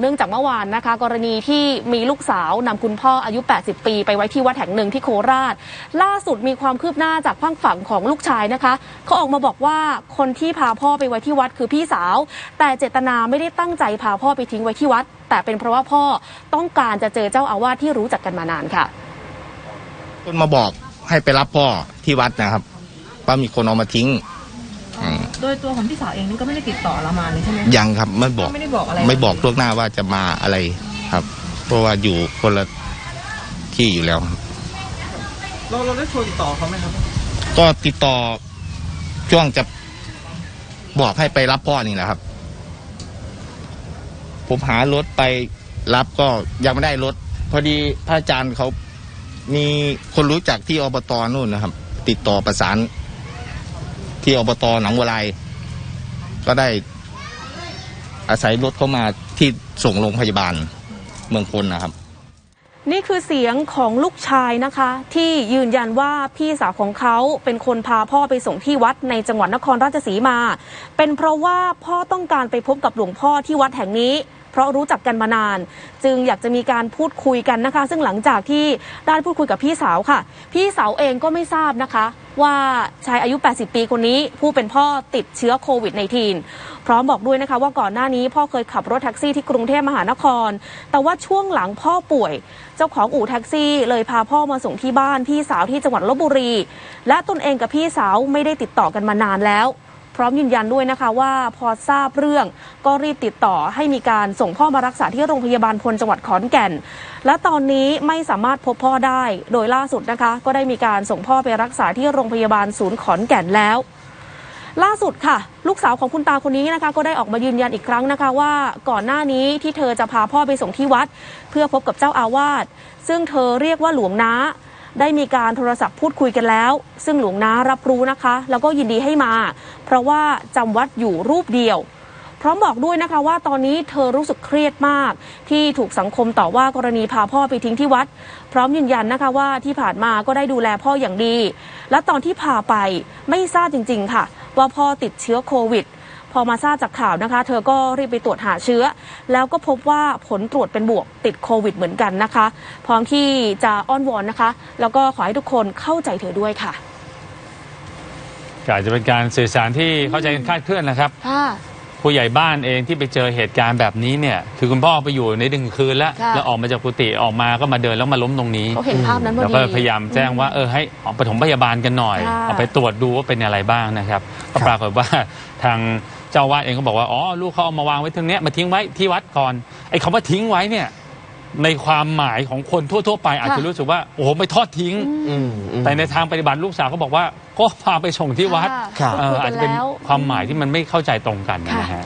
เนื่องจากเมื่อวานนะคะ กรณีที่มีลูกสาวนำคุณพ่ออายุ 80 ปี ไปไว้ที่วัดแห่งหนึ่งที่โคราช ล่าสุดมีความคืบหน้าจากฝั่งฝั่งของลูกชายนะคะเขาออกมาบอกว่าคนที่พาพ่อไปไว้ที่วัดคือพี่สาว แต่เจตนาไม่ได้ตั้งใจพาพ่อไปทิ้งไว้ที่วัด แต่เป็นเพราะว่าพ่อต้องการจะเจอเจ้าอาวาสที่รู้จักกันมานานค่ะ คนมาบอกให้ไปรับพ่อที่วัดนะครับว่ามีคนเอามาทิ้ง โดยตัวของพี่สาวเองนี่ก็ไม่ได้ติดต่อเรามาเลยใช่ไหมยังครับไม่บอก ไม่ได้บอกอะไรไม่บอกล่วงหน้าว่าจะมาอะไรครับ เพราะว่าอยู่คนละที่อยู่แล้วครับเราเราได้โทรติดต่อเขาไหมครับ ก็ติดต่อช่วงจะบอกให้ไปรับพ่อนี่แหละครับ ผมหารถไปรับก็ยังไม่ได้รถ พอดีพระอาจารย์เขามีคนรู้จักที่อบตนู่นนะครับ ติดต่อประสาน ที่อบตหนองบัวลายก็ได้อาศัยรถเข้ามาที่ส่งโรงพยาบาลเมืองพลนะครับ นี่คือเสียงของลูกชายนะคะ ที่ยืนยันว่าพี่สาวของเขาเป็นคนพาพ่อไปส่งที่วัดในจังหวัดนครราชสีมา เป็นเพราะว่าพ่อต้องการไปพบกับหลวงพ่อที่วัดแห่งนี้ เพราะรู้จักกันมานาน จึงอยากจะมีการพูดคุยกันนะคะ ซึ่งหลังจากที่ได้พูดคุยกับพี่สาวค่ะ พี่สาวเองก็ไม่ทราบนะคะ ว่าชายอายุ 80 ปีคนนี้ผู้เป็นพ่อติดเชื้อโควิด -19 พร้อมบอกด้วยนะคะ ว่าก่อนหน้านี้พ่อเคยขับรถแท็กซี่ที่กรุงเทพมหานคร แต่ว่าช่วงหลังพ่อป่วย เจ้าของอู่แท็กซี่เลยพาพ่อมาส่งที่บ้านพี่สาวที่จังหวัดลบบุรี และตนเองกับพี่สาวไม่ได้ติดต่อกันมานานแล้ว ร้อมยืนยันด้วยนะคะว่าพอทราบเรื่องก็รีบติดต่อให้มีการส่งพ่อมารักษาที่โรงพยาบาลพลจังหวัดขอนแก่น และตอนนี้ไม่สามารถพบพ่อได้ โดยล่าสุดนะคะ ก็ได้มีการส่งพ่อไปรักษาที่โรงพยาบาลศูนย์ขอนแก่นแล้วล่าสุดค่ะ ลูกสาวของคุณตาคนนี้นะคะ ก็ได้ออกมายืนยันอีกครั้งนะคะว่าก่อนหน้านี้ที่เธอจะพาพ่อไปส่งที่วัด เพื่อพบกับเจ้าอาวาสซึ่งเธอเรียกว่าหลวงน้า ได้มีการโทรศัพท์พูดคุยกันแล้ว ซึ่งหลวงน้ารับรู้นะคะ แล้วก็ยินดีให้มา เพราะว่าจำวัดอยู่รูปเดียว พร้อมบอกด้วยนะคะว่าตอนนี้เธอรู้สึกเครียดมาก ที่ถูกสังคมต่อว่ากรณีพาพ่อไปทิ้งที่วัด พร้อมยืนยันนะคะว่าที่ผ่านมาก็ได้ดูแลพ่ออย่างดี และตอนที่พาไปไม่ทราบจริง ๆ ค่ะ ว่าพ่อติดเชื้อโควิด พอมาทราบจากข่าวนะคะ เธอก็รีบไปตรวจหาเชื้อ แล้วก็พบว่าผลตรวจเป็นบวกติดโควิดเหมือนกันนะคะ พร้อมที่จะอ้อนวอนนะคะ แล้วก็ขอให้ทุกคนเข้าใจเธอด้วยค่ะก็อาจจะเป็นการสื่อสารที่เข้าใจกันคลาดเคลื่อนนะครับค่ะผู้ใหญ่บ้านเองที่ไปเจอเหตุการณ์แบบนี้เนี่ย คือคุณพ่อไปอยู่ในดึงคืนแล้วค่ะแล้วออกมาจากกุฏิออกมาก็มาเดินแล้วมาล้มตรงนี้เขาเห็นภาพนั้นพอแล้วดีก็พยายามแจ้งว่าเออให้ออกปฐมพยาบาลกันหน่อยค่ะเอาไปตรวจดูว่าเป็นอะไรบ้างนะครับก็ปรากฏว่าทาง เจ้าวาดเองก็บอกว่า อ๋อ ลูกเขาเอามาวางไว้ตรงเนี้ยมาทิ้งไว้ที่วัดก่อน ไอ้คำว่าทิ้งไว้เนี่ย ในความหมายของคนทั่ว ๆ ไปอาจจะรู้สึกว่า โอ้โหไม่ทอดทิ้ง อืมอืม แต่ในทางปฏิบัติลูกสาวก็บอกว่า ก็พาไปส่งที่วัดค่ะ เอ่อคุยอากัจนจะเป็นแล้วความหมายที่มันไม่เข้าใจตรงกันนะฮะ